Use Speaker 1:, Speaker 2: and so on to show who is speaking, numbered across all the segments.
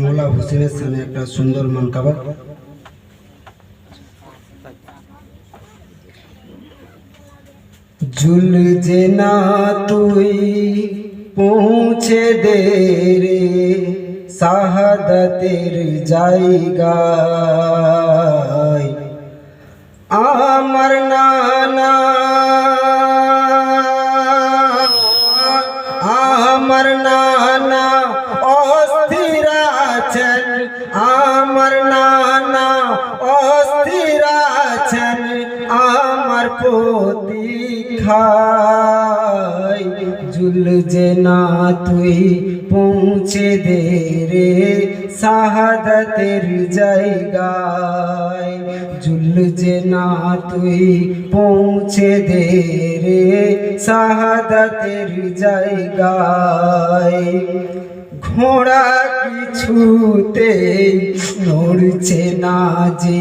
Speaker 1: মোলা হোসেনের সামনে একটা সুন্দর মান কাবাব। ঝুল যে না তুই, পৌঁছে দে রে শাহাদাতের জায়গায়। আমার আমার প্রতীক্ষায় জুল যে না তুই পৌঁছে দে রে, শাহাদাতের জায়গায়। জুল যে না তুই পৌঁছে দে রে, শাহাদাতের জায়গায়। ঘোড়া কিছুতে নড়ছে না যে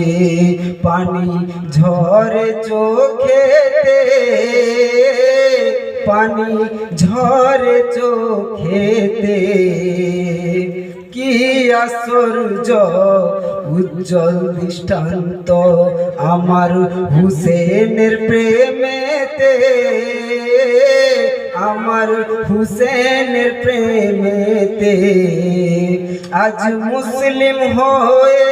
Speaker 1: পানি ঝরে চোখেতে। পানি ঝরে চোখেতে। কি আশ্চর্য উজ্জ্বল দৃষ্টান্ত আমার হুসেনের প্রেমেতে। আমার হুসেনের প্রেমেতে আজ মুসলিম হয়ে,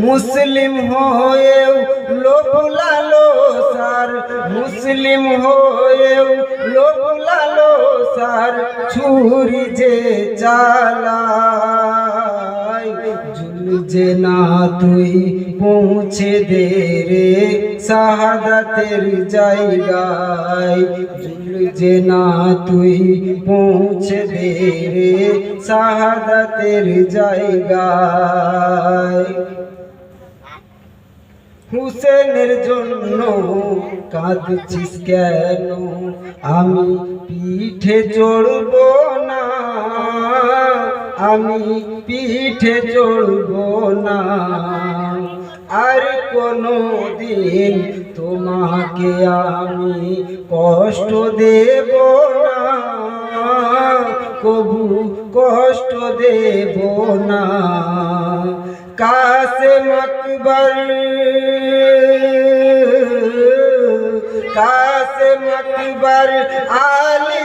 Speaker 1: মুসলিম হয়েও লোক লালো সার মুসলিম হয়েও লোক লালো সার ছুরি যে জুল যে না তুই পৌঁছে দে রে শাহাদাতের জায়গায়। যে না তুই পৌঁছে দে রে শাহাদাতের জায়গায়। হুসেনের জন্য কাঁদছিস কেন? আমি পিঠে চড়ব না আমি পিঠে চড়ব না। আর কোনো দিন তোমাকে আমি কষ্ট দেব না। কবু কষ্ট দেব না। কাসেম আকবর কাসেম আকবর আলী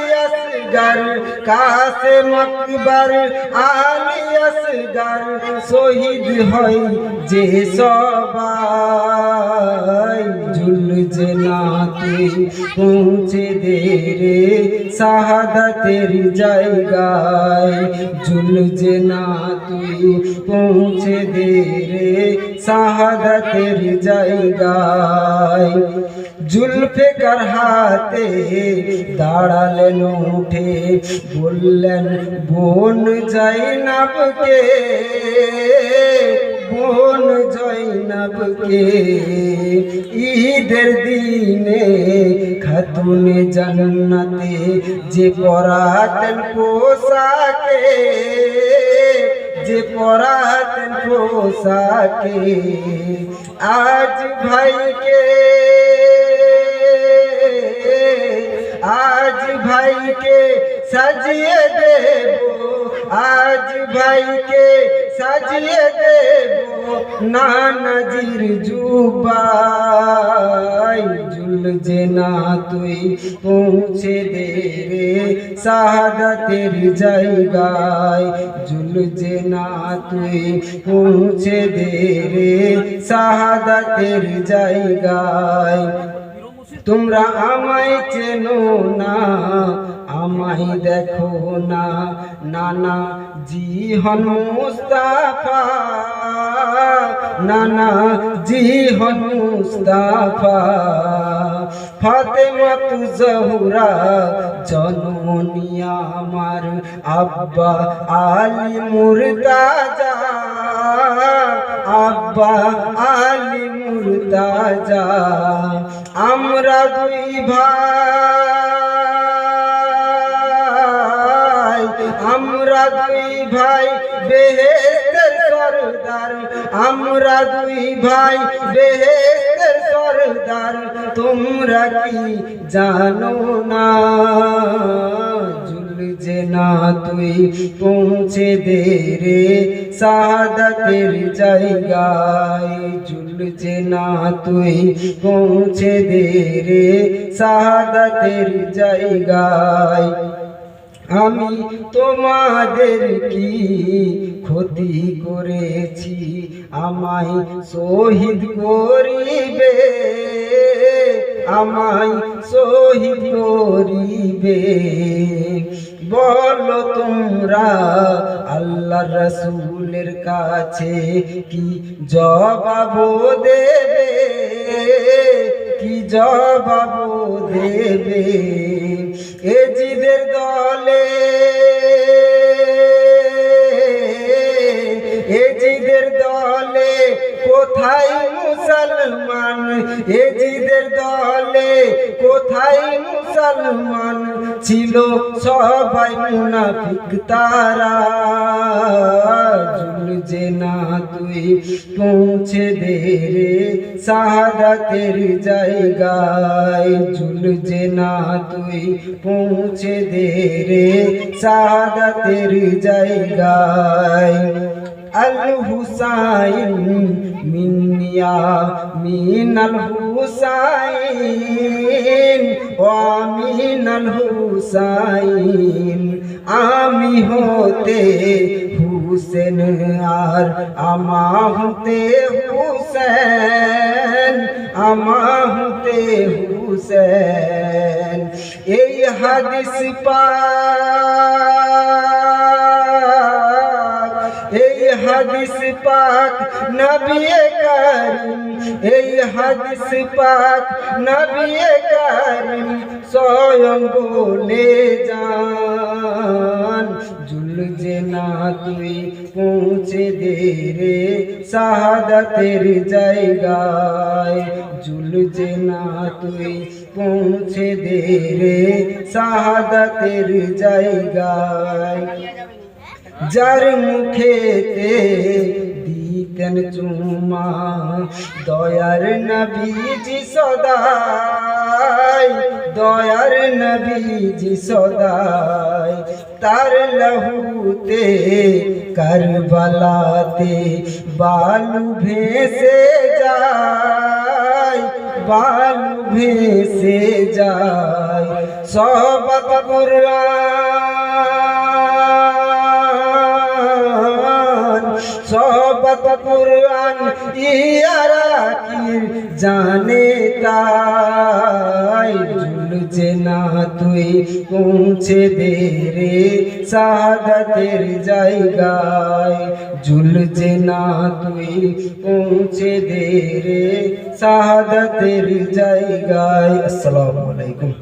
Speaker 1: আসগর কাসেম আকবর আলী আসগার শহীদ হয় যে সবাই। না তুই পৌঁছে দে রে শাহাদাতের জায়গায়। না তুই পৌঁছে দে রে শাহাদাতের জায়গায়। জুলফিকার হাতে দাঁড়ালেন উঠে, বললেন, বোন জাইনাবকে বোন জৈনবকে ঈদের দিনে খাতুনে জান্নাতে যে পরাতেন পোশাকে, যে পরাতেন পোশাকে, আজ ভাইকে আজ ভাইকে সাজিয়ে দেব, আজ ভাইকে সাজিয়ে দেব। নানাজির জুবাই যে না তুই পৌঁছে দে রে শাহাদাতের জায়গায়। যে না তুই পৌঁছে দে রে শাহাদাতের জায়গায়। তোমরা আমায় চেনো না আমায় দেখো না, নানা জিহন মুস্তাফা, নানা জিহন মুস্তাফা। ফাতেমা তু জহুরা জননী আমার আব্বা আলী মুরতাজা, আব্বা আলী মুরতাজা। আমরা দুই ভাই। আমরা দুই ভাই বেহেস্তের সরদার। আমরা দুই ভাই বেহেস্তের সরদার। তোমরা কি জানো না? যে না তুই পৌঁছে দে রে শাহাদাতের জায়গায়। ঝুলছে না তুই পৌঁছে দে রে শাহাদাতের জায়গায়। আমি তোমাদের কি ক্ষতি করেছি? আমায় শহীদ করিবে? আমায় শহীদ করিবে? বলো তোমরা আল্লাহ রসুলের কাছে কি জবাব দেবে? জবাব দেবে এ জিদের দলে। এ জিদের দলে কোথায় মুসলমান? এ জিদের দলে কোথায় মুসলমান ছিল সবাই মুনাফিক তারা। ঝুলছে না তুই পৌঁছে দে রে শাহাদাতের জায়গায়। ঝুলছে না তুই পৌঁছে দে রে শাহাদাতের জায়গায়। মিনিয়া মিনাল হুসাইন ও মিনাল হুসাইন আমি হতে হুসেন আর আমা হতে হুসেন, আমা হতে হুসেন। এই হাদিস পাক হাদিস পাক নবী করিম, এই হাদিস পাক নবী করিম স্বয়ং বলে যান ঝুলছে না তুই পৌঁছে দে রে শাহাদাতের জায়গায় ঝুলছে না তুই পৌঁছে দে রে শাহাদাতের জায়গায়। যার মুখেতে দিতেন চুমা, দয়ার নবীজি সদাই, দয়ার নবীজি সদাই, তার লহুতে করবলাতে বালু ভেসে যায়, বালু ভেসে যায়। সবত কুরআন সবত কুরআন ইয়ারা কি জানে তাই? ঝুলছে না তুই, পৌঁছে দে রে শাহাদাতের জায়গায়। ঝুলছে না তুই, পৌঁছে দে রে শাহাদাতের জায়গায়। আসসালামু আলাইকুম।